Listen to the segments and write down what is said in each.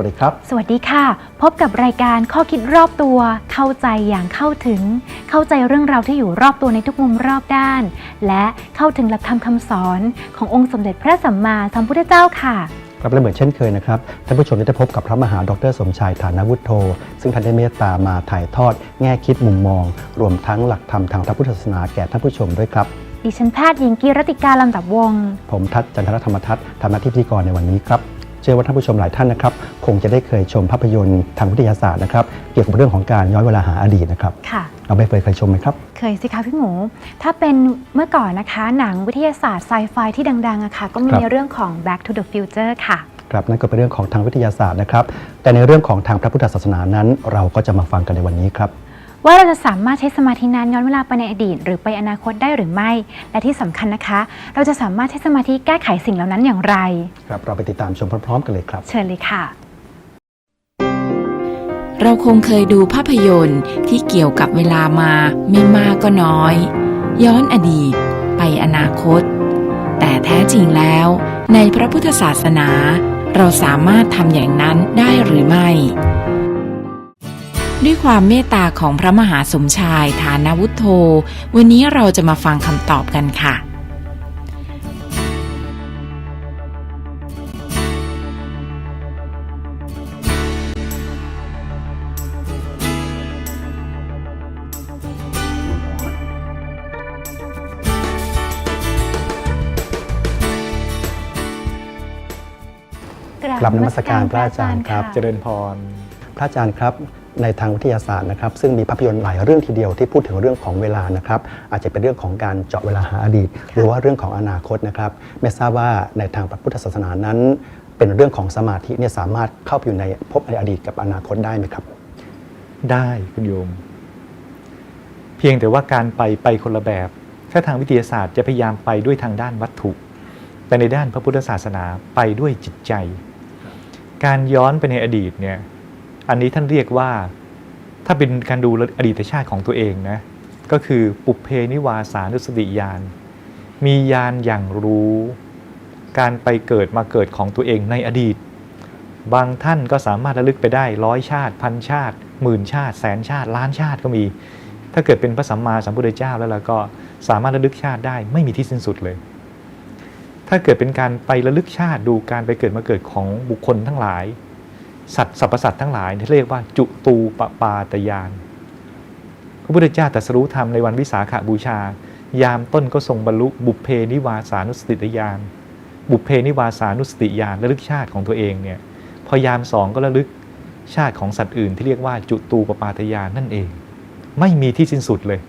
สวัสดีครับ สวัสดีค่ะ พบกับรายการข้อคิดรอบตัว เข้าใจอย่างเข้าถึง เข้าใจเรื่องราวที่อยู่รอบตัวในทุกมุมรอบด้าน และเข้าถึงหลักธรรมคำสอนขององค์สมเด็จพระสัมมาสัมพุทธเจ้าค่ะครับและเหมือนเช่นเคยนะครับท่านผู้ชมได้พบกับพระมหาดรสมชายฐานวุฒโธ ซึ่งท่านได้เมตตามาถ่ายทอด แง่คิดมุมมอง รวมทั้งหลักธรรมทางพระพุทธศาสนาแก่ท่านผู้ชมด้วยครับ ดิฉันแพทย์หญิงกีรติกาลำดับวงศ์ผมทัศน์จันทรธรรมทัศน์ทำหน้าที่พิธีกรในวันนี้ครับเชื่อว่าท่านผู้ชมหลายท่านนะครับ คงจะได้เคยชมภาพยนตร์ทางวิทยาศาสตร์นะครับ เกี่ยวกับเรื่องของการย้อนเวลาหาอดีตนะครับค่ะ เราไม่เคยเคยชมไหมครับ เคยสิคะพี่หมู ถ้าเป็นเมื่อก่อนนะคะ หนังวิทยาศาสตร์ไซไฟที่ดังๆอะค่ะ ก็มีครับในเรื่องของ Back to the Future ค่ะ ครับนั่นก็เป็นเรื่องของทางวิทยาศาสตร์นะครับ แต่ในเรื่องของทางพระพุทธศาสนานั้น เราก็จะมาฟังกันในวันนี้ครับว่าเราจะสามารถใช้สมาธินั้นย้อนเวลาไปในอดีต หรือไปอนาคตได้หรือไม่ และที่สำคัญนะคะ เราจะสามารถใช้สมาธิแก้ไขสิ่งเหล่านั้นอย่างไร ครับเราไปติดตามชมพร้อมๆกันเลยครับ เชิญเลยค่ะ เราคงเคยดูภาพยนตร์ที่เกี่ยวกับเวลามาไม่มากก็น้อย ย้อนอดีต ไปอนาคต แต่แท้จริงแล้ว ในพระพุทธศาสนา เราสามารถทำอย่างนั้นได้หรือไม่ ด้วยความเมตตาของพระมหาสมชายฐานวุฒโธ วันนี้เราจะมาฟังคำตอบกันค่ะ ลับนมัสการพระอาจารย์ครับะเจริญพร พระอาจารย์ครับในทางวิทยาศาสตร์นะครับซึ่งมีภาพยนตร์หลายเรื่องทีเดียวที่พูดถึงเรื่องของเวลานะครับอาจจะเป็นเรื่องของการเจาะเวลาหาอดีต หรือว่าเรื่องของอนาคตนะครับไม่ทราบว่าในทางพระพุทธศาสนานั้น เป็นเรื่องของสมาธิเนี่ยสามารถเข้าไปอยู่ในภพในอดีตกับอนาคตได้ไหมครับ ได้คุณโยม เพียงแต่ว่าการไปไปคนละแบบ ถ้าทางวิทยาศาสตร์จะพยายามไปด้วยทางด้านวัตถุ แต่ในด้านพระพุทธศาสนาไปด้วยจิตใจ การย้อนไปในอดีตเนี่ย อันนี้ท่านเรียกว่า ถ้าเป็นการดูอดีตชาติของตัวเองนะ ก็คือปุเพนิวาสานุสติญาณ มีญาณอย่างรู้ การไปเกิดมาเกิดของตัวเองในอดีต บางท่านก็สามารถระลึกไปได้ร้อยชาติ พันชาติ หมื่นชาติ แสนชาติ ล้านชาติก็มี ถ้าเกิดเป็นพระสัมมาสัมพุทธเจ้าแล้วเราก็สามารถระลึกชาติได้ไม่มีที่สิ้นสุดเลย ถ้าเกิดเป็นการไประลึกชาติดูการไปเกิดมาเกิดของบุคคลทั้งหลาย สัตว์สรรพสัตว์ทั้งหลายที่เรียกว่าจุตูปปาตยาน พระพุทธเจ้าตรัสรู้ธรรมในวันวิสาขบูชา ยามต้นก็ทรงบรรลุบุพเพนิวาสานุสติญาณบุพเพนิวาสานุสติญาณระลึกชาติของตัวเองเนี่ยพอยามสองก็ระลึกชาติของสัตว์อื่นที่เรียกว่าจุตูปปาตยานนั่นเอง ไม่มีที่สิ้นสุดเลย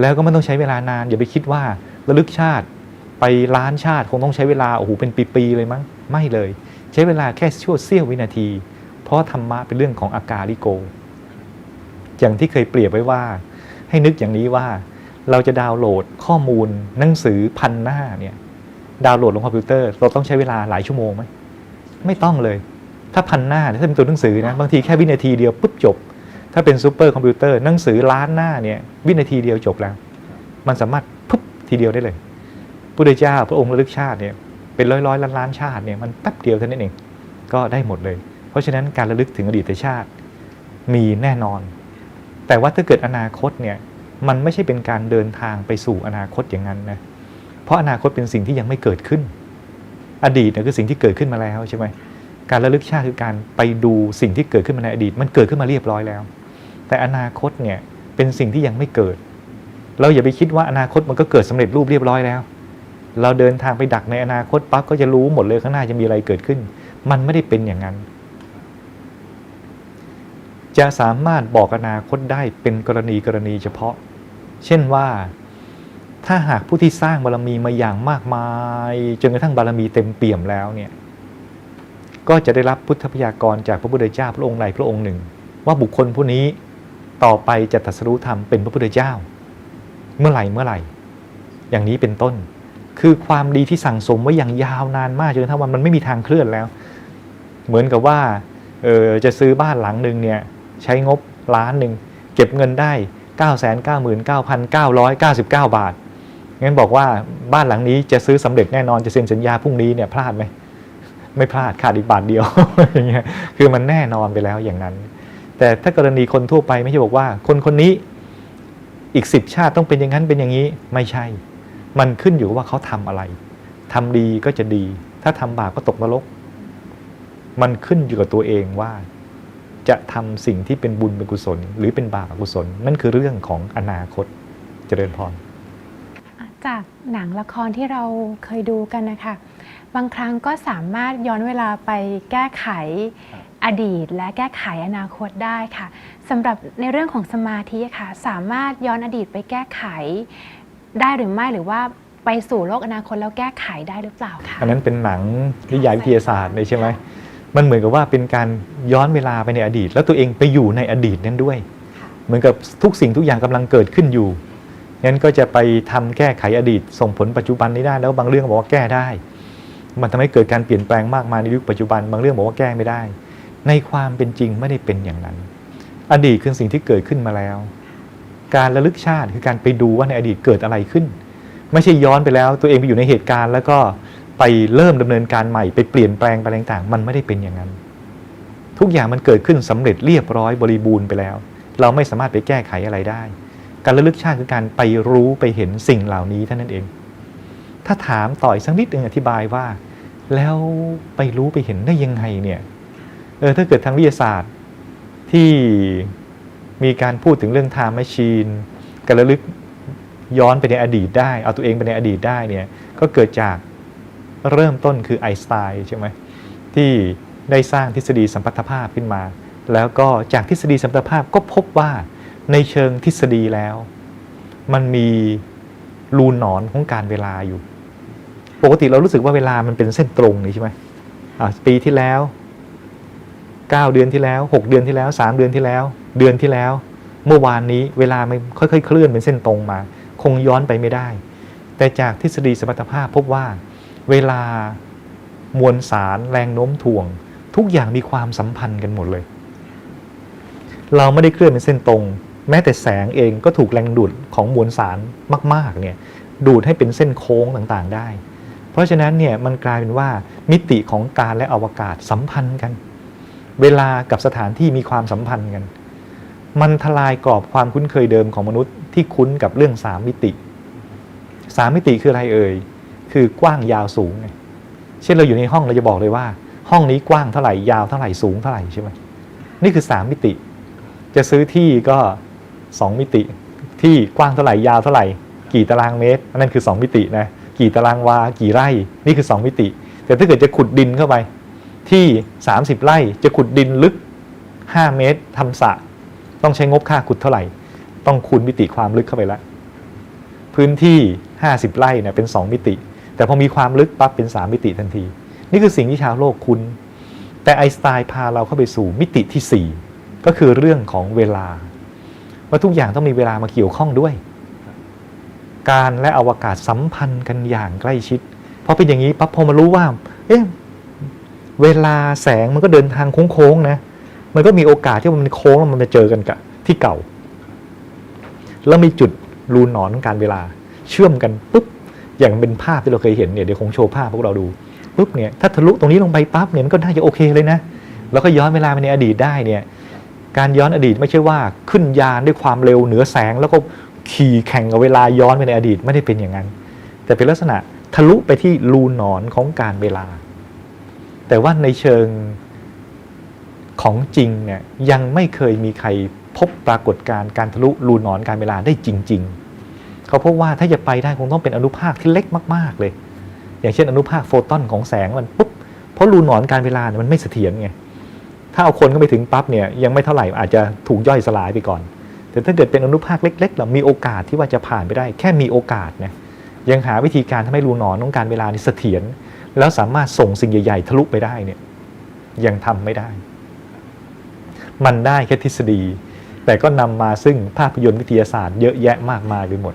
แล้วก็ไม่ต้องใช้เวลานานอย่าไปคิดว่าระลึกชาติ ไปล้านชาติคงต้องใช้เวลาโอ้โหเป็นปีๆเลยมั้งไม่เลย ใช้เวลาแค่ชั่วเสี้ยววินาที เพราะธรรมะเป็นเรื่องของอากาลิโก อย่างที่เคยเปรียบไว้ว่า ให้นึกอย่างนี้ว่าเราจะดาวน์โหลดข้อมูลหนังสือพันหน้าเนี่ยดาวน์โหลดลงคอมพิวเตอร์ เราต้องใช้เวลาหลายชั่วโมงไหมไม่ต้องเลย ถ้าพันหน้าถ้าเป็นตัวหนังสือนะบางทีแค่วินาทีเดียวปุ๊บจบ ถ้าเป็นซูเปอร์คอมพิวเตอร์หนังสือล้านหน้าเนี่ยวินาทีเดียวจบแล้ว มันสามารถปุ๊บทีเดียวได้เลย พุทธเจ้าพระองค์ระลึกชาติเนี่ยเป็นร้อยร้อยล้านล้านชาติเนี่ยมันแป๊บเดียวเท่านั้นเองก็ได้หมดเลย เพราะฉะนั้นการระลึกถึงอดีตชาติมีแน่นอน แต่ว่าถ้าเกิดอนาคตเนี่ยมันไม่ใช่เป็นการเดินทางไปสู่อนาคตอย่างนั้นนะเพราะอนาคตเป็นสิ่งที่ยังไม่เกิดขึ้น อดีตเนี่ยคือสิ่งที่เกิดขึ้นมาแล้วใช่ไหมการระลึกชาติคือการไปดูสิ่งที่เกิดขึ้นมาในอดีต มันเกิดขึ้นมาเรียบร้อยแล้ว แต่อนาคตเนี่ยเป็นสิ่งที่ยังไม่เกิด เราอย่าไปคิดว่าอนาคตมันก็เกิดสำเร็จรูปเรียบร้อยแล้ว เราเดินทางไปดักในอนาคตปั๊บก็จะรู้หมดเลยข้างหน้าจะมีอะไรเกิดขึ้น มันไม่ได้เป็นอย่างนั้น จะสามารถบอกอนาคตได้เป็นกรณีกรณีเฉพาะ เช่นว่าถ้าหากผู้ที่สร้างบารมีมาอย่างมากมายจนกระทั่งบารมีเต็มเปี่ยมแล้วเนี่ยก็จะได้รับพุทธพยากรจากพระพุทธเจ้าพระองค์ใดพระองค์หนึ่ง ว่าบุคคลผู้นี้ต่อไปจะตรัสรู้ธรรมเป็นพระพุทธเจ้า เมื่อไหร่เมื่อไหร่ อย่างนี้เป็นต้น คือความดีที่สั่งสมไว้อย่างยาวนานมากจนกระทั่งว่ามันไม่มีทางเคลื่อนแล้ว เหมือนกับว่าเออจะซื้อบ้านหลังหนึ่งเนี่ยใช้งบล้านหนึ่งเก็บเงินได้ 9 9 9 9 9 9บาท งั้นบอกว่าบ้านหลังนี้จะซื้อสำเร็จแน่นอนจะเซ็นสัญญาพรุ่งนี้เนี่ยพลาดไหมไม่พลาดขาดอีกบาทเดียวอย่างเงี้ยคือมันแน่นอนไปแล้วอย่างนั้น แต่ถ้ากรณีคนทั่วไปไม่ใช่บอกว่า คนคนนี้อีกสิบชาติต้องเป็นอย่างนั้นเป็นอย่างนี้ไม่ใช่ มันขึ้นอยู่กับว่าเขาทำอะไรทำดีก็จะดี ถ้าทำบาปก็ตกนรก มันขึ้นอยู่กับตัวเองว่า จะทำสิ่งที่เป็นบุญเป็นกุศล หรือเป็นบาปอกุศล นั่นคือเรื่องของอนาคตเจริญพรจากหนังละครที่เราเคยดูกันนะคะบางครั้งก็สามารถย้อนเวลาไปแก้ไขอดีต และแก้ไขอนาคตได้ค่ะสำหรับในเรื่องของสมาธิค่ะ สามารถย้อนอดีตไปแก้ไข ได้หรือไม่หรือว่าไปสู่โลกอนาคตแล้วแก้ไขได้หรือเปล่าคะอันนั้นเป็นหนังนิยายวิทยาศาสตร์เลยใช่ไหมมันเหมือนกับว่าเป็นการย้อนเวลาไปในอดีต แล้วตัวเองไปอยู่ในอดีตนั้นด้วย เหมือนกับทุกสิ่งทุกอย่างกำลังเกิดขึ้นอยู่งั้นก็จะไปทำแก้ไขอดีต ส่งผลปัจจุบันนี้ได้แล้วบางเรื่องบอกว่าแก้ได้ มันทำให้เกิดการเปลี่ยนแปลงมากมายในยุคปัจจุบัน บางเรื่องบอกว่าแก้ไม่ได้ ในความเป็นจริงไม่ได้เป็นอย่างนั้น อดีตคือสิ่งที่เกิดขึ้นมาแล้ว การระลึกชาติคือการไปดูว่าในอดีตเกิดอะไรขึ้น ไม่ใช่ย้อนไปแล้ว ตัวเองไปอยู่ในเหตุการณ์ แล้วก็ไปเริ่มดำเนินการใหม่ ไปเปลี่ยนแปลงไปต่างๆ มันไม่ได้เป็นอย่างนั้น ทุกอย่างมันเกิดขึ้นสำเร็จเรียบร้อยบริบูรณ์ไปแล้ว เราไม่สามารถไปแก้ไขอะไรได้ การระลึกชาติคือการไปรู้ไปเห็นสิ่งเหล่านี้เท่านั้นเอง ถ้าถามต่อยสักนิดนึงอธิบายว่า แล้วไปรู้ไปเห็นได้ยังไงเนี่ยเออถ้าเกิดทางวิทยาศาสตร์ที่ มีการพูดถึงเรื่อง time machine การระลึกย้อนไปในอดีตได้ เอาตัวเองไปในอดีตได้เนี่ยก็เกิดจากเริ่มต้นคือไอน์สไตน์ใช่ไหมที่ได้สร้างทฤษฎีสัมพัทธภาพขึ้นมา แล้วก็จากทฤษฎีสัมพัทธภาพก็พบว่าในเชิงทฤษฎีแล้ว มันมีรูหนอนของการเวลาอยู่ ปกติเรารู้สึกว่าเวลามันเป็นเส้นตรงนี่ใช่ไหมอะปีที่แล้ว 9 เดือนที่แล้ว 6 เดือนที่แล้ว 3 เดือนที่แล้ว เดือนที่แล้ว เมื่อวานนี้เวลามันค่อยๆ เคลื่อนเป็นเส้นตรงมา คงย้อนไปไม่ได้ แต่จากทฤษฎีสมรรถภาพพบว่า เวลามวลสารแรงโน้มถ่วง ทุกอย่างมีความสัมพันธ์กันหมดเลย เราไม่ได้เคลื่อนเป็นเส้นตรง แม้แต่แสงเองก็ถูกแรงดูดของมวลสารมาก ๆ เนี่ยดูดให้เป็นเส้นโค้งต่างๆได้ เพราะฉะนั้นเนี่ยมันกลายเป็นว่ามิติของการและอวกาศสัมพันธ์กัน เวลากับสถานที่มีความสัมพันธ์กัน มันทลายกรอบความคุ้นเคยเดิมของมนุษย์ที่คุ้นกับเรื่องสามมิติสามมิติคืออะไรเอ่ย คือกว้างยาวสูงไงเช่นเราอยู่ในห้องเราจะบอกเลยว่า ห้องนี้กว้างเท่าไหร่ยาวเท่าไหร่สูงเท่าไหร่ใช่ไหมนี่คือสามมิติ จะซื้อที่ก็สองมิติ ที่กว้างเท่าไหร่ยาวเท่าไหร่ กี่ตารางเมตรอันนั้นคือสองมิตินะกี่ตารางวา กี่ไร่ นี่คือสองมิติ แต่ถ้าเกิดจะขุดดินเข้าไป ที่30ไร่จะขุดดินลึก5เมตรทำสระ ต้องใช้งบค่าขุดเท่าไหร่ ต้องคูณมิติความลึกเข้าไปแล้วพื้นที่ 50 ไร่เนี่ยเป็น 2 มิติ แต่พอมีความลึกปั๊บเป็น 3 มิติทันที นี่คือสิ่งที่ชาวโลกคุ้นแต่ไอสไตน์พาเราเข้าไปสู่มิติที่ 4 ก็คือเรื่องของเวลา ว่าทุกอย่างต้องมีเวลามาเกี่ยวข้องด้วย การและอวกาศสัมพันธ์กันอย่างใกล้ชิดพอเป็นอย่างนี้ปั๊บพอมารู้ว่า เอ๊ะเวลาแสงมันก็เดินทางโค้งๆนะ มันก็มีโอกาสที่มันโค้งแล้วมันมาเจอกันกับที่เก่า แล้วมีจุดรูหนอนของการเวลา เชื่อมกันปุ๊บอย่างเป็นภาพที่เราเคยเห็นเนี่ยเดี๋ยวคงโชว์ภาพพวกเราดูปุ๊บเนี่ยถ้าทะลุตรงนี้ลงไปปั๊บเนี่ยมันก็น่าจะโอเคเลยนะ แล้วก็ย้อนเวลาไปในอดีตได้เนี่ยการย้อนอดีตไม่ใช่ว่าขึ้นยานด้วยความเร็วเหนือแสง แล้วก็ขี่แข่งกับเวลาย้อนไปในอดีตไม่ได้เป็นอย่างนั้น แต่เป็นลักษณะทะลุไปที่รูหนอนของการเวลา แต่ว่าในเชิง ของจริงเนี่ยยังไม่เคยมีใครพบปรากฏการณ์การทะลุรูหนอนการเวลาได้จริง ๆ เขาพบว่าถ้าจะไปได้คงต้องเป็นอนุภาคที่เล็กมาก ๆเลย อย่างเช่นอนุภาคโฟตอนของแสงมันปุ๊บเพราะรูหนอนการเวลาเนี่ยมันไม่เสถียรไงถ้าเอาคนเข้าไปถึงปั๊บเนี่ยยังไม่เท่าไหร่อาจจะถูกย่อยสลายไปก่อน แต่ถ้าเกิดเป็นอนุภาคเล็กๆเรามีโอกาสที่ว่าจะผ่านไปได้ แค่มีโอกาสนะยังหาวิธีการทำให้รูหนอนของการเวลานี่เสถียรแล้วสามารถส่งสิ่งใหญ่ ๆ ทะลุไปได้เนี่ยยังทำไม่ได้ มันได้แค่ทฤษฎี แต่ก็นำมาซึ่งภาพยนตร์วิทยาศาสตร์เยอะแยะมากมายไปหมด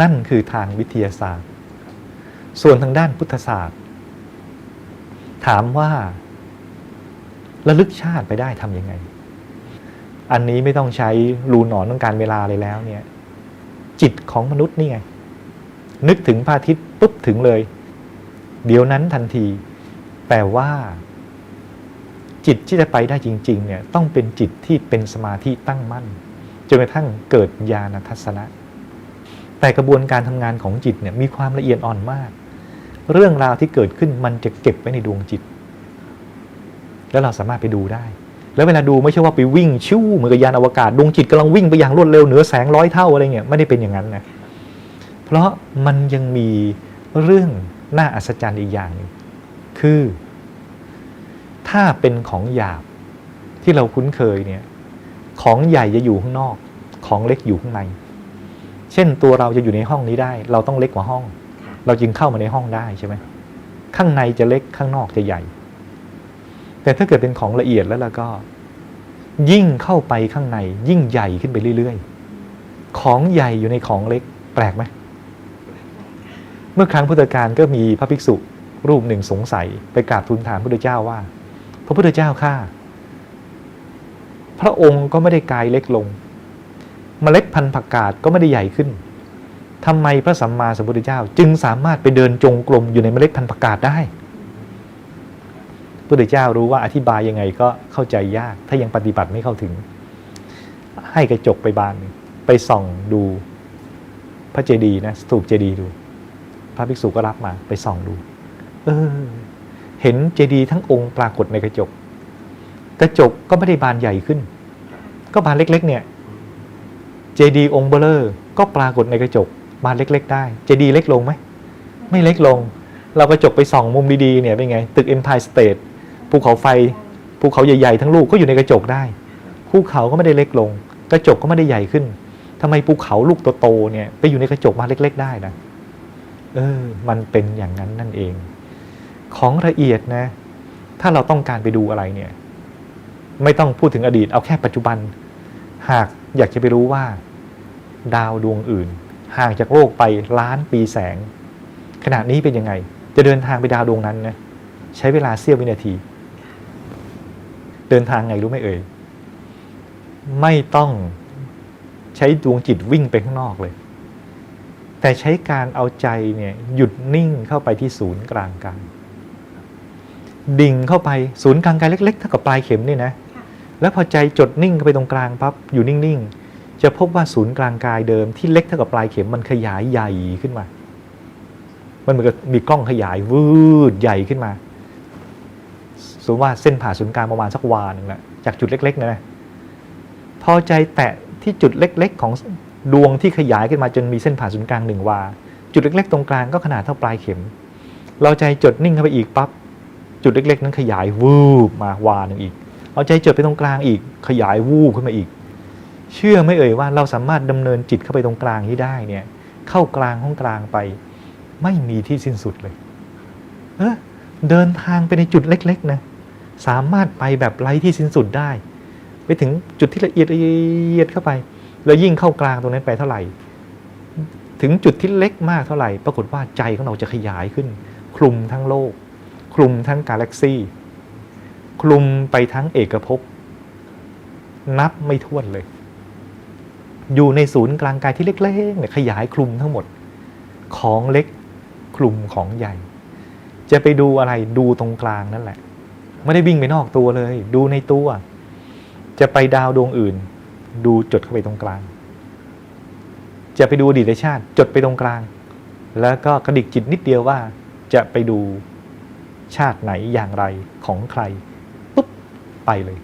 นั่นคือทางวิทยาศาสตร์ ส่วนทางด้านพุทธศาสตร์ ถามว่าระลึกชาติไปได้ทำยังไง อันนี้ไม่ต้องใช้รูหนอนต้องการเวลาเลยแล้วเนี่ย จิตของมนุษย์นี่ไง นึกถึงพระอาทิตย์ปุ๊บถึงเลย เดี๋ยวนั้นทันที แต่ว่า จิตที่จะไปได้จริงๆเนี่ยต้องเป็นจิตที่เป็นสมาธิตั้งมั่นจนกระทั่งเกิดญาณทัศนะ แต่กระบวนการทำงานของจิตเนี่ยมีความละเอียดอ่อนมาก เรื่องราวที่เกิดขึ้นมันจะเก็บไว้ในดวงจิต แล้วเราสามารถไปดูได้ แล้วเวลาดูไม่ใช่ว่าไปวิ่งชิวเหมือนกับยานอวกาศดวงจิตกำลังวิ่งไปอย่างรวดเร็วเหนือแสงร้อยเท่าอะไรเงี้ยไม่ได้เป็นอย่างนั้นนะเพราะมันยังมีเรื่องน่าอัศจรรย์อีกอย่างหนึงคือ ถ้าเป็นของหยาบที่เราคุ้นเคยเนี่ยของใหญ่จะอยู่ข้างนอก ของเล็กอยู่ข้างใน เช่นตัวเราจะอยู่ในห้องนี้ได้ เราต้องเล็กกว่าห้อง เราจึงเข้ามาในห้องได้ใช่ไหมข้างในจะเล็กข้างนอกจะใหญ่ แต่ถ้าเกิดเป็นของละเอียดแล้วล้วก็ ยิ่งเข้าไปข้างใน ยิ่งใหญ่ขึ้นไปเรื่อยๆ ของใหญ่อยู่ในของเล็ก แปลกไหมเมื่อครั้งพุทธกาลก็มีพระภิกษุรูปหนึ่งสงสัย ไปกราบทูลถามพระพุทธเจ้าว่า พระพุทธเจ้าข้าพระองค์ก็ไม่ได้กายเล็กลงเมล็ดพันธุ์ผักกาดก็ไม่ได้ใหญ่ขึ้นทำไมพระสัมมาสัมพุทธเจ้า จึงสามารถไปเดินจงกรมอยู่ในเมล็ดพันธุ์ผักกาดได้พระพุทธเจ้ารู้ว่าอธิบายยังไงก็เข้าใจยาก ถ้ายังปฏิบัติไม่เข้าถึง ให้กระจกไปบานไปส่องดูพระเจดีย์นะสถูปเจดีย์ดู พระภิกษุก็รับมาไปส่องดู เออ เห็นเจดีย์ทั้งองค์ปรากฏในกระจก กระจกก็ไม่ได้บานใหญ่ขึ้น ก็บานเล็กๆ เนี่ยเจดีย์องค์เบลเลอร์ก็ปรากฏในกระจกบานเล็ก ๆ ได้เจดีย์เล็กลงไหมไม่เล็กลง เรากระจกไปส่องมุมดีๆเนี่ยเป็นไง ตึก Empire State ภูเขาไฟภูเขาใหญ่ๆทั้งลูกก็อยู่ในกระจกได้ภูเขาก็ไม่ได้เล็กลง กระจกก็ไม่ได้ใหญ่ขึ้นทำไมภูเขาลูกโตๆเนี่ยไปอยู่ในกระจกบานเล็ก ๆ ได้นะเออ มันเป็นอย่างนั้นนั่นเอง ของละเอียดนะ ถ้าเราต้องการไปดูอะไรเนี่ย ไม่ต้องพูดถึงอดีต เอาแค่ปัจจุบัน หากอยากจะไปรู้ว่า ดาวดวงอื่น ห่างจากโลกไปล้านปีแสง ขณะนี้เป็นยังไง จะเดินทางไปดาวดวงนั้นนะใช้เวลาเสี้ยววินาที เดินทางไงรู้ไหมเอ่ยไม่ต้องใช้ดวงจิตวิ่งไปข้างนอกเลย แต่ใช้การเอาใจเนี่ยหยุดนิ่งเข้าไปที่ศูนย์กลางกาย ดิ่งเข้าไปศูนย์กลางกายเล็กๆเท่ากับปลายเข็มนี่นะแล้วพอใจจดนิ่งเข้าไปตรงกลางปั๊บอยู่นิ่งๆ จะพบว่าศูนย์กลางกายเดิมที่เล็กเท่ากับปลายเข็มมันขยายใหญ่ขึ้นมา มันเหมือนกับมีกล้องขยายวืดใหญ่ขึ้นมาสมมติว่าเส้นผ่าศูนย์กลางประมาณสักวาหนึ่งนะจากจุดเล็กๆนะนะพอใจแตะที่จุดเล็กๆ ของดวงที่ขยายขึ้นมาจนมีเส้นผ่าศูนย์กลางหนึ่งวา จุดเล็กๆ ตรงกลางก็ขนาดเท่าปลายเข็ม เราใจจดนิ่งเข้าไปอีกปั๊บ จุดเล็กๆ นั้นขยายวืบมาวาหนึ่งอีก เอาใจจดไปตรงกลางอีก ขยายวูบขึ้นมาอีก เชื่อไหม่เอ่ยว่าเราสามารถดำเนินจิตเข้าไปตรงกลางนี้ได้เนี่ยเข้ากลางห้องกลางไป ไม่มีที่สิ้นสุดเลย เออเดินทางไปในจุดเล็ก ๆ นะ สามารถไปแบบไร้ที่สิ้นสุดได้ ไปถึงจุดที่ละเอียดละเอียดเข้าไป แล้วยิ่งเข้ากลางตรงนั้นไปเท่าไหร่ ถึงจุดที่เล็กมากเท่าไหร่ ปรากฏว่าใจของเราจะขยายขึ้น คลุมทั้งโลก คลุมทั้งกาแล็กซี่ คลุมไปทั้งเอกภพนับไม่ถ้วนเลย อยู่ในศูนย์กลางกายที่เล็กๆเนี่ยขยายคลุมทั้งหมด ของเล็กคลุมของใหญ่ จะไปดูอะไรดูตรงกลางนั่นแหละ ไม่ได้วิ่งไปนอกตัวเลย ดูในตัว จะไปดาวดวงอื่น ดูจดเข้าไปตรงกลาง จะไปดูอดีตชาติ จดไปตรงกลาง แล้วก็กระดิกจิตนิดเดียวว่าจะไปดู ชาติไหนอย่างไรของใครปุ๊บไปเลย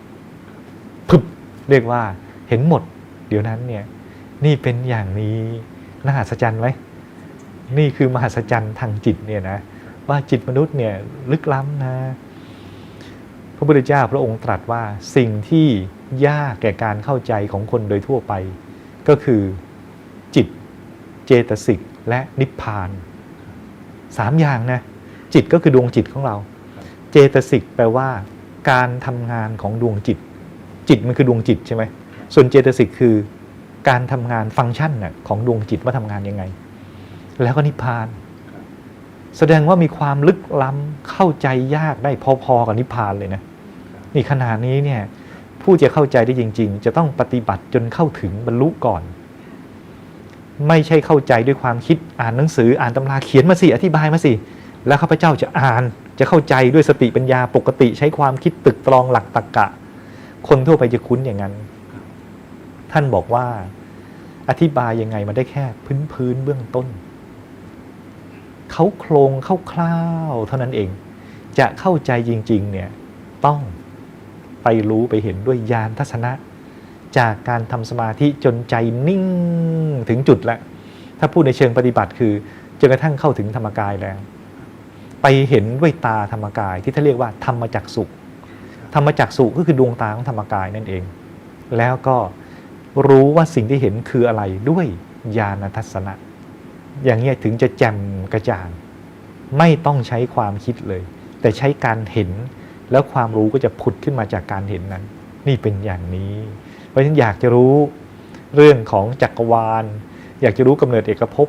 พึบเรียกว่าเห็นหมด เดี๋ยวนั้นเนี่ยนี่เป็นอย่างนี้น่าหัศจรรย์ไหมนี่คือมหัศจรรย์ทางจิตเนี่ยนะว่าจิตมนุษย์เนี่ยลึกล้ำนะ พระพุทธเจ้าพระองค์ตรัสว่าสิ่งที่ยากแก่การเข้าใจของคนโดยทั่วไป ก็คือจิตเจตสิกและนิพพานสามอย่างนะ จิตก็คือดวงจิตของเรา เจตสิกแปลว่า การทำงานของดวงจิต จิตมันคือดวงจิตใช่ไหมส่วนเจตสิกคือการทำงานฟังก์ชันน่ะของดวงจิตว่าทำงานยังไง แล้วก็นิพพาน แสดงว่ามีความลึกล้ำเข้าใจยากได้พอๆกับนิพพานเลยนะนี่ขนาดนี้เนี่ยผู้จะเข้าใจได้จริง ๆ จะต้องปฏิบัติจนเข้าถึงบรรลุก่อน ไม่ใช่เข้าใจด้วยความคิดอ่านหนังสืออ่านตำราเขียนมาสิอธิบายมาสิ แล้วข้าพเจ้าจะอ่านจะเข้าใจด้วยสติปัญญาปกติใช้ความคิดตึกตรองหลักตรรกะ คนทั่วไปจะคุ้นอย่างนั้น ท่านบอกว่าอธิบายยังไงมันได้แค่พื้นพื้นเบื้องต้น เขาโครงคร่าวๆเท่านั้นเอง จะเข้าใจจริง ๆ เนี่ยต้องไปรู้ไปเห็นด้วยญาณทัศนะ จากการทำสมาธิจนใจนิ่งถึงจุดแล้วถ้าพูดในเชิงปฏิบัติคือจนกระทั่งเข้าถึงธรรมกายแล้ว ไปเห็นด้วยตาธรรมกายที่ท่านเรียกว่าธรรมจักสุธรรมจักสุก็คือดวงตาของธรรมกายนั่นเอง แล้วก็รู้ว่าสิ่งที่เห็นคืออะไรด้วยญาณทัศนะ อย่างเงี้ถึงจะแจ่มกระจ่าง ไม่ต้องใช้ความคิดเลย แต่ใช้การเห็นแล้วความรู้ก็จะผุดขึ้นมาจากการเห็นนั้น นี่เป็นอย่างนี้ เพราะฉะนั้นอยากจะรู้เรื่องของจักรวาล อยากจะรู้กำเนิดเอกภพ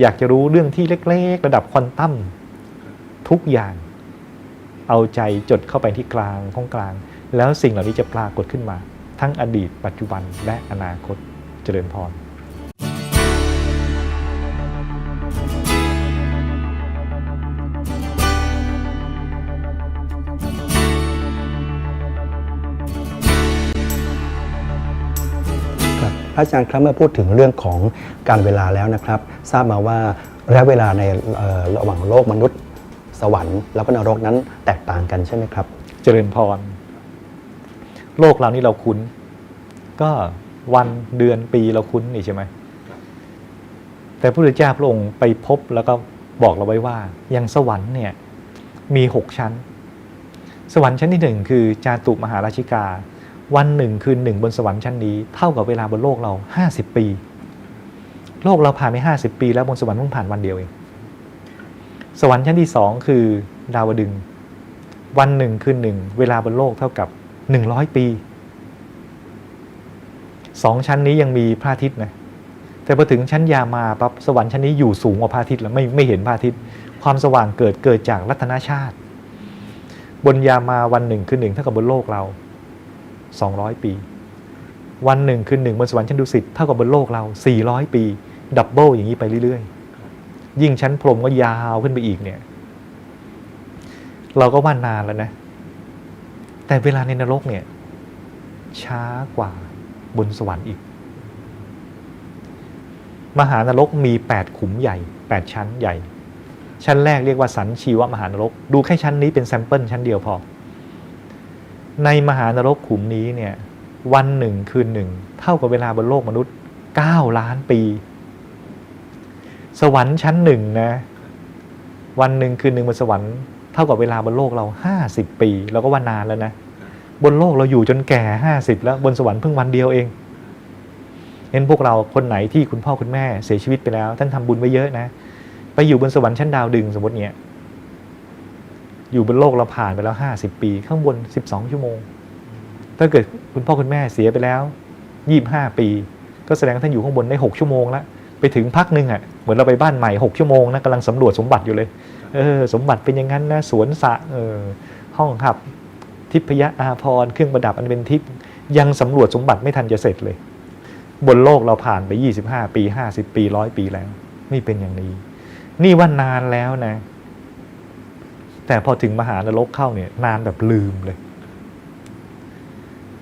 อยากจะรู้เรื่องที่เล็ก ๆ ระดับควอนตัม ทุกอย่าง เอาใจจดเข้าไปที่กลางของกลาง แล้วสิ่งเหล่านี้จะปรากฏขึ้นมา ทั้งอดีต ปัจจุบันและอนาคตเจริญพรครับพระอาจารย์ครับเมื่อพูดถึงเรื่องของการเวลาแล้วนะครับ ทราบมาว่าระยะเวลาในระหว่างโลกมนุษย์ สวรรค์แล้วก็นรกนั้นแตกต่างกันใช่ไหมครับ เจริญพร โลกเรานี่เราคุ้น ก็วันเดือนปีเราคุ้นนี่ใช่ไหม แต่พระพุทธเจ้าพระองค์ไปพบแล้วก็บอกเราไว้ว่าอย่างสวรรค์เนี่ยมีหกชั้น สวรรค์ชั้นที่หนึ่งคือจาตุมหาราชิกา วันหนึ่งคืนหนึ่งบนสวรรค์ชั้นนี้ เท่ากับเวลาบนโลกเราห้าสิบปี โลกเราผ่านไปห้าสิบปี แล้วบนสวรรค์เพิ่งผ่านวันเดียวเอง สวรรค์ชั้นที่สองคือดาวดึง วันหนึ่งคืนหนึ่งเวลาบนโลกเท่ากับ100ปีสองชั้นนี้ยังมีพระอาทิตย์นะแต่พอถึงชั้นยามาปั๊บสวรรค์ชั้นนี้อยู่สูงกว่าพระอาทิตย์แล้วไม่ไม่เห็นพระอาทิตย์ ความสว่างเกิดเกิดจากรัตนชาติ บนยามาวันหนึ่งคืนหนึ่งเท่ากับบนโลกเรา200ปี วันหนึ่งคืนหนึ่งบนสวรรค์ชั้นดุสิตเท่ากับบนโลกเรา400ปี ดับเบิลอย่างนี้ไปเรื่อยๆ ยิ่งชั้นพรมก็ยาวขึ้นไปอีกเนี่ย เราก็ว่านานแล้วนะ แต่เวลาในนรกเนี่ย ช้ากว่าบนสวรรค์อีก มหานรกมี 8 ขุมใหญ่ 8 ชั้นใหญ่ ชั้นแรกเรียกว่าสันชีวมหานรก ดูแค่ชั้นนี้เป็นแซมเปิลชั้นเดียวพอ ในมหานรกขุมนี้เนี่ย วันหนึ่งคืนหนึ่ง เท่ากับเวลาบนโลกมนุษย์ 9 ล้านปี สวรรค์ชั้นหนึ่งนะ วันหนึ่งคืนหนึ่งบนสวรรค์เท่ากับเวลาบนโลกเรา50ปีเราก็ว่านานแล้วนะบนโลกเราอยู่จนแก่50แล้วบนสวรรค์เพิ่งวันเดียวเองเห็นพวกเราคนไหนที่คุณพ่อคุณแม่เสียชีวิตไปแล้ว ท่านทำบุญไว้เยอะนะ ไปอยู่บนสวรรค์ชั้นดาวดึงสมมติเนี่ยอยู่บนโลกเราผ่านไปแล้ว50ปี ข้างบน12ชั่วโมง ถ้าเกิดคุณพ่อคุณแม่เสียไปแล้ว25ปี ก็แสดงท่านอยู่ข้างบนได้6ชั่วโมงแล้ว ไปถึงพักหนึ่งอะเหมือนเราไปบ้านใหม่6ชั่วโมงนะกำลังสำรวจสมบัติอยู่เลยเออสมบัติเป็นอย่างนั้นนะสวนสระเออห้องหับ ทิพยอาภรเครื่องประดับอันเป็นทิพย์ยังสำรวจสมบัติไม่ทันจะเสร็จเลย บนโลกเราผ่านไป 25 ปี 50 ปีร้อยปีแล้ว นี่เป็นอย่างนี้ นี่ว่านานแล้วนะ แต่พอถึงมหานรกเข้าเนี่ย นานแบบลืมเลย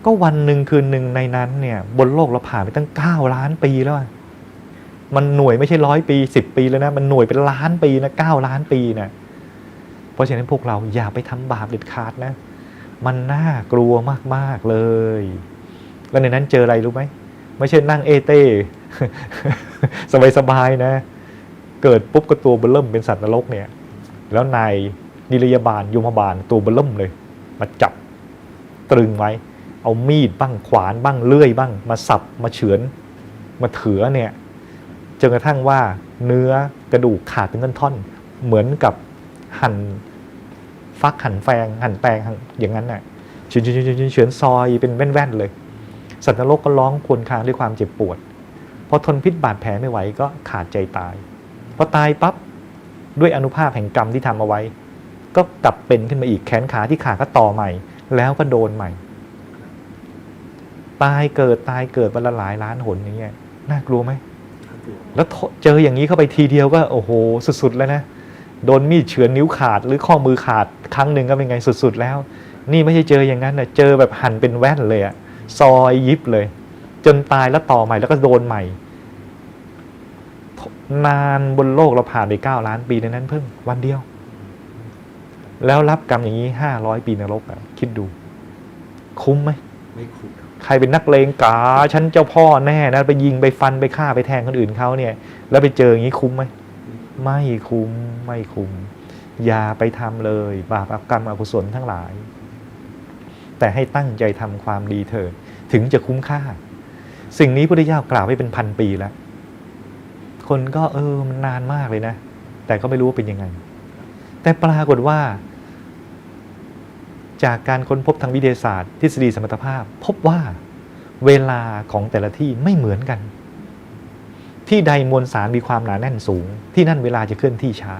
ก็วันหนึ่งคืนหนึ่งในนั้นเนี่ย บนโลกเราผ่านไปตั้ง 9 ล้านปีแล้วอะ มันหน่วยไม่ใช่ร้อยปีสิบปีแล้วนะ มันหน่วยเป็นล้านปีนะเก้าล้านปีนะเพราะฉะนั้นพวกเราอย่าไปทำบาปเด็ดขาดนะ มันน่ากลัวมากๆเลย แล้วในนั้นเจออะไรรู้ไหมไม่ใช่นั่งเอเต้สบายๆนะ เกิดปุ๊บก็ตัวเบลเริ่มเป็นสัตว์นรกเนี่ย แล้วนายนิรยาบาลยมบาลตัวเบลเริ่มเลย มาจับตรึงไว้ เอามีดบ้างขวานบ้างเลื่อยบ้าง มาสับมาเฉือน มาเถือเนี่ย นกระทั่งว่าเนื้อกระดูกขาดเป็นท่อนๆเหมือนกับหั่นฟักหั่นแฟงหั่นแตงอย่างนั้นน่ะเฉือนเฉือนเฉือนซอยเป็นแว่นๆเลย สัตว์นรกก็ร้องครวญครางด้วยความเจ็บปวดพอทนพิษบาดแผลไม่ไหวก็ขาดใจตายพอตายปั๊บด้วยอนุภาพแห่งกรรมที่ทำเอาไว้ ก็กลับเป็นขึ้นมาอีกแขนขาที่ขาดก็ต่อใหม่ แล้วก็โดนใหม่ ตายเกิดตายเกิดวันละหลายล้านหนอย่างเงี้ยน่ากลัวไหม แล้วเจออย่างนี้เข้าไปทีเดียวก็โอ้โหสุดๆแล้วนะโดนมีดเฉือนนิ้วขาดหรือข้อมือขาดครั้งหนึ่งก็เป็นไงสุดๆแล้ว นี่ไม่ใช่เจออย่างนั้นนะเจอแบบหั่นเป็นแว่นเลยอะซอยยิบเลย จนตายแล้วต่อใหม่แล้วก็โดนใหม่ นานบนโลกเราผ่านไปเก้าล้านปีในนั้นเพิ่งวันเดียว แล้วรับกรรมอย่างนี้ห้าร้อยปีนรกอะคิดดู คุ้มไหมไม่คุ้ม ใครเป็นนักเลงกาฉันเจ้าพ่อแน่นะไปยิงไปฟันไปฆ่าไปแทงคนอื่นเขาเนี่ย แล้วไปเจออย่างนี้คุ้มไหมไม่คุ้มไม่คุ้มอย่าไปทำเลย บาปกรรมอกุศลทั้งหลาย แต่ให้ตั้งใจทำความดีเถิดถึงจะคุ้มค่า สิ่งนี้พระพุทธเจ้ากล่าวไว้เป็นพันปีแล้ว คนก็เออมันนานมากเลยนะ แต่ก็ไม่รู้ว่าเป็นยังไง แต่ปรากฏว่า จากการค้นพบทางวิทยาศาสตร์ ทฤษฎีสมรรถภาพ พบว่าเวลาของแต่ละที่ไม่เหมือนกัน ที่ใดมวลสารมีความหนาแน่นสูง ที่นั่นเวลาจะเคลื่อนที่ช้า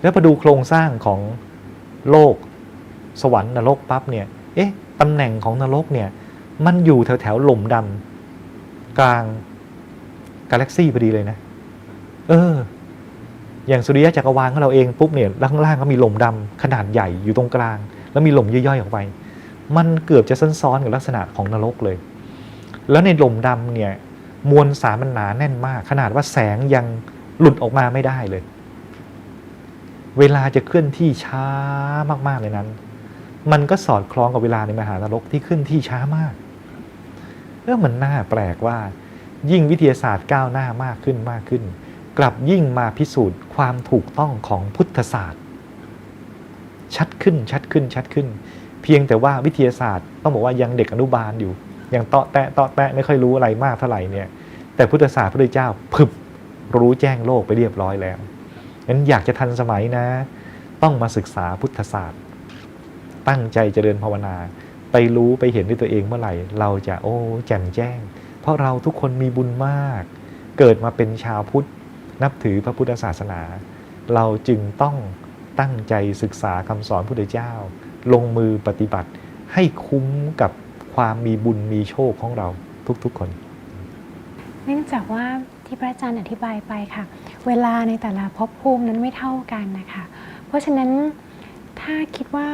แล้วพอดูโครงสร้างของโลก สวรรค์นรกปั๊บเนี่ย เอ๊ะตำแหน่งของนรกเนี่ย มันอยู่แถวแถวหล่มดำกลางกาแล็กซี่พอดีเลยนะ เออ อย่างสุริยะจักรวาลของเราเองปุ๊บเนี่ยแล้วข้างล่างก็มีหล่มดำขนาดใหญ่อยู่ตรงกลาง แล้วมีหล่มย่อยๆออกไป มันเกือบจะซ้อนๆกับลักษณะของนรกเลย แล้วในหล่มดำเนี่ยมวลสารมันหนาแน่นมาก ขนาดว่าแสงยังหลุดออกมาไม่ได้เลย เวลาจะเคลื่อนที่ช้ามากๆเลยนั้น มันก็สอดคล้องกับเวลาในมหานรกที่เคลื่อนที่ช้ามากเออมันน่าแปลกว่า ยิ่งวิทยาศาสตร์ก้าวหน้ามากขึ้นมากขึ้น กลับยิ่งมาพิสูจน์ความถูกต้องของพุทธศาสตร์ ชัดขึ้นชัดขึ้นชัดขึ้น เพียงแต่ว่าวิทยาศาสตร์ต้องบอกว่ายังเด็กอนุบาลอยู่ ยังเตาะแตะเตาะแตะไม่ค่อยรู้อะไรมากเท่าไหร่เนี่ย แต่พุทธศาสตร์พระเจ้าพึบรู้แจ้งโลกไปเรียบร้อยแล้วงั้นอยากจะทันสมัยนะ ต้องมาศึกษาพุทธศาสตร์ ตั้งใจเจริญภาวนา ไปรู้ไปเห็นด้วยตัวเองเมื่อไหร่ เราจะโอ้แจ่มแจ้ง เพราะเราทุกคนมีบุญมาก เกิดมาเป็นชาวพุทธ นับถือพระพุทธศาสนา เราจึงต้องตั้งใจศึกษาคำสอนพุทธเจ้า ลงมือปฏิบัติให้คุ้มกับความมีบุญมีโชคของเราทุกๆคน เนื่องจากว่าที่พระอาจารย์อธิบายไปค่ะ เวลาในแต่ละภพภูมินั้นไม่เท่ากันนะคะ เพราะฉะนั้นถ้าคิดว่า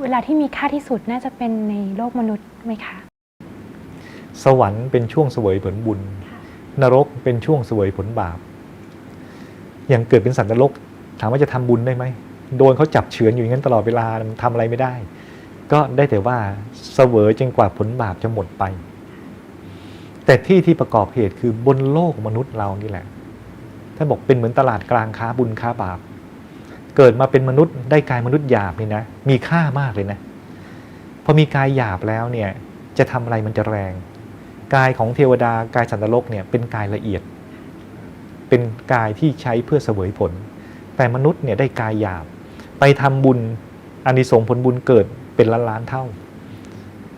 เวลาที่มีค่าที่สุดน่าจะเป็นในโลกมนุษย์ไหมคะ สวรรค์เป็นช่วงเสวยผลบุญ นรกเป็นช่วงเสวยผลบาป อย่างเกิดเป็นสัตว์นรก ถามว่าจะทำบุญได้ไหมโดนเขาจับเฉือนอยู่อย่างนั้นตลอดเวลามันทำอะไรไม่ได้ ก็ได้แต่ว่าเสวยจนกว่าผลบาปจะหมดไป แต่ที่ที่ประกอบเหตุคือบนโลกมนุษย์เรานี่แหละท่านบอกเป็นเหมือนตลาดกลางค้าบุญค้าบาป เกิดมาเป็นมนุษย์ได้กายมนุษย์หยาบนี่นะมีค่ามากเลยนะพอมีกายหยาบแล้วเนี่ยจะทำอะไรมันจะแรง กายของเทวดากายสันตโลกเนี่ยเป็นกายละเอียด เป็นกายที่ใช้เพื่อเสวยผล แต่มนุษย์เนี่ยได้กายหยาบ ไปทำบุญอานิสงส์ผลบุญเกิดเป็นล้านล้านเท่า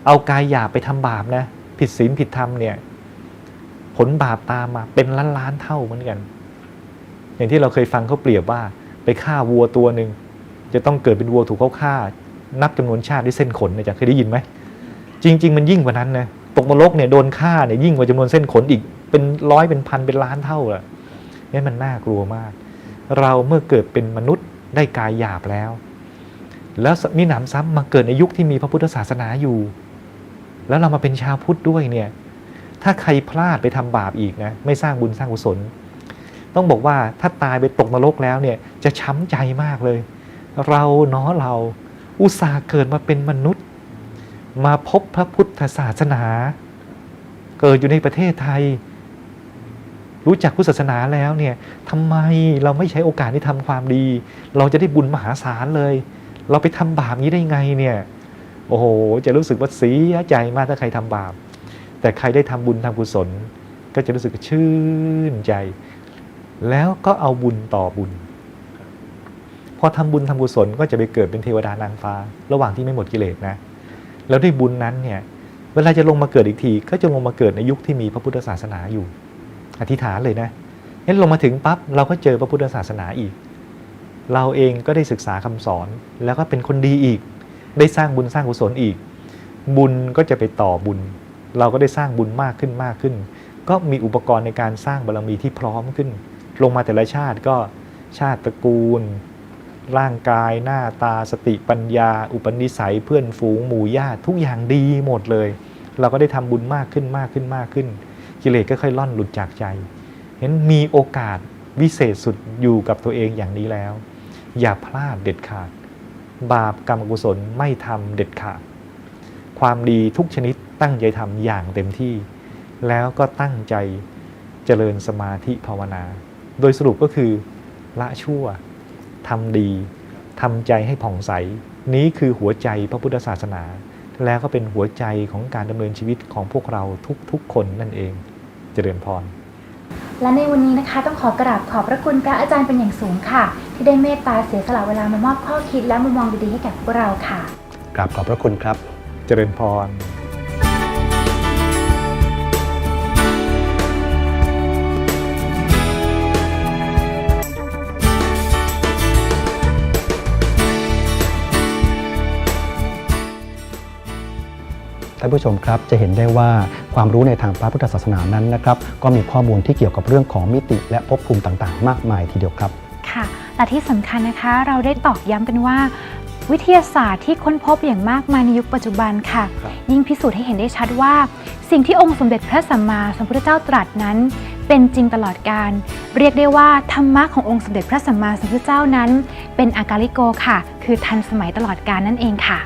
เอากายหยาบไปทำบาปนะผิดศีลผิดธรรมเนี่ยผลบาปตามมาเป็นล้านล้านเท่าเหมือนกัน อย่างที่เราเคยฟังเขาเปรียบว่าไปฆ่าวัวตัวหนึ่งจะต้องเกิดเป็นวัวถูกเขาฆ่า นับจำนวนชาติด้วยเส้นขนนี่ยจะเคยได้ยินไหมจริง ๆ มันยิ่งกว่านั้นนะตกนรกเนี่ยโดนฆ่าเนี่ยยิ่งกว่าจำนวนเส้นขนอีกเป็นร้อยเป็นพันเป็นล้านเท่าอะ นี่มันน่ากลัวมาก เราเมื่อเกิดเป็นมนุษย์ได้กายหยาบแล้ว แล้วมีหนำซ้ำมาเกิดในยุคที่มีพระพุทธศาสนาอยู่ แล้วเรามาเป็นชาวพุทธด้วยเนี่ย ถ้าใครพลาดไปทำบาปอีกนะ ไม่สร้างบุญสร้างกุศล ต้องบอกว่าถ้าตายไปตกนรกแล้วเนี่ยจะช้ำใจมากเลย เราเนาะเราอุตส่าห์เกิดมาเป็นมนุษย์ มาพบพระพุทธศาสนา เกิดอยู่ในประเทศไทย รู้จักพุทธศาสนาแล้วเนี่ยทำไมเราไม่ใช้โอกาสที่ทำความดี เราจะได้บุญมหาศาลเลย เราไปทำบาปนี้ได้ไงเนี่ยโอ้โห จะรู้สึกว่าเสียใจมากถ้าใครทำบาป แต่ใครได้ทำบุญทำกุศล ก็จะรู้สึกชื่นใจ แล้วก็เอาบุญต่อบุญ พอทำบุญทำกุศลก็จะไปเกิดเป็นเทวดานางฟ้า ระหว่างที่ไม่หมดกิเลสนะ แล้วด้วยบุญนั้นเนี่ย เวลาจะลงมาเกิดอีกที ก็จะลงมาเกิดในยุคที่มีพระพุทธศาสนาอยู่ อธิษฐานเลยนะเห็นลงมาถึงปั๊บเราก็เจอพระพุทธศาสนาอีก เราเองก็ได้ศึกษาคำสอนแล้วก็เป็นคนดีอีก ได้สร้างบุญสร้างกุศลอีก บุญก็จะไปต่อบุญ เราก็ได้สร้างบุญมากขึ้นมากขึ้น ก็มีอุปกรณ์ในการสร้างบารมีที่พร้อมขึ้น ลงมาแต่ละชาติก็ชาติตระกูล ร่างกายหน้าตาสติปัญญา อุปนิสัยเพื่อนฝูงหมู่ญาติทุกอย่างดีหมดเลย เราก็ได้ทำบุญมากขึ้นมากขึ้นมากขึ้น กิเลสก็ค่อยล่อนหลุดจากใจเห็นมีโอกาสวิเศษสุดอยู่กับตัวเองอย่างนี้แล้ว อย่าพลาดเด็ดขาด บาปกรรมกุศลไม่ทำเด็ดขาด ความดีทุกชนิดตั้งใจทำอย่างเต็มที่ แล้วก็ตั้งใจเจริญสมาธิภาวนา โดยสรุปก็คือละชั่วทำดีทำใจให้ผ่องใส นี้คือหัวใจพระพุทธศาสนา แล้วก็เป็นหัวใจของการดำเนินชีวิตของพวกเราทุกๆคนนั่นเอง เจริญพร และในวันนี้นะคะต้องขอกราบขอบพระคุณพระอาจารย์เป็นอย่างสูงค่ะ ที่ได้เมตตาเสียสละเวลามามอบข้อคิดและมุมมองดีๆให้แก่พวกเราค่ะ กราบขอบพระคุณครับ เจริญพร ท่านผู้ชมครับจะเห็นได้ว่าความรู้ในทางพระพุทธศาสนานั้นนะครับก็มีข้อมูลที่เกี่ยวกับเรื่องของมิติ และภพภูมิต่างๆ มากมายทีเดียวครับค่ะ และที่สำคัญนะคะเราได้ตอกย้ำกันว่า วิทยาศาสตร์ที่ค้นพบอย่างมากมายในยุคปัจจุบันค่ะครับยิ่งพิสูจน์ให้เห็นได้ชัดว่า สิ่งที่องค์สมเด็จพระสัมมาสัมพุทธเจ้าตรัสนั้น เป็นจริงตลอดการ เรียกได้ว่าธรรมะขององค์สมเด็จพระสัมมาสัมพุทธเจ้านั้น เป็นอากาลิโกค่ะ คือทันสมัยตลอดการนั่นเองค่ะ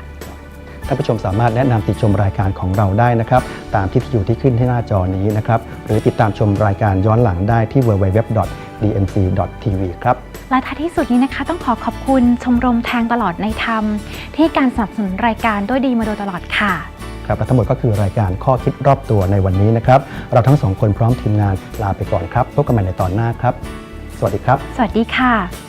ท่านผู้ชมสามารถแนะนำติชมรายการของเราได้นะครับ ตามที่ที่อยู่ที่ขึ้นที่หน้าจอนี้นะครับ หรือติดตามชมรายการย้อนหลังได้ที่ www.dmc.tv ครับและท้ายที่สุดนี้นะคะ ต้องขอขอบคุณชมรมแทงตลอดในธรรม ที่ให้การสนับสนุนรายการด้วยดีมาโดยตลอดค่ะครับและทั้งหมดก็คือรายการข้อคิดรอบตัวในวันนี้นะครับ เราทั้งสองคนพร้อมทีมงานลาไปก่อนครับพบกันใหม่ในตอนหน้าครับ สวัสดีครับ สวัสดีค่ะ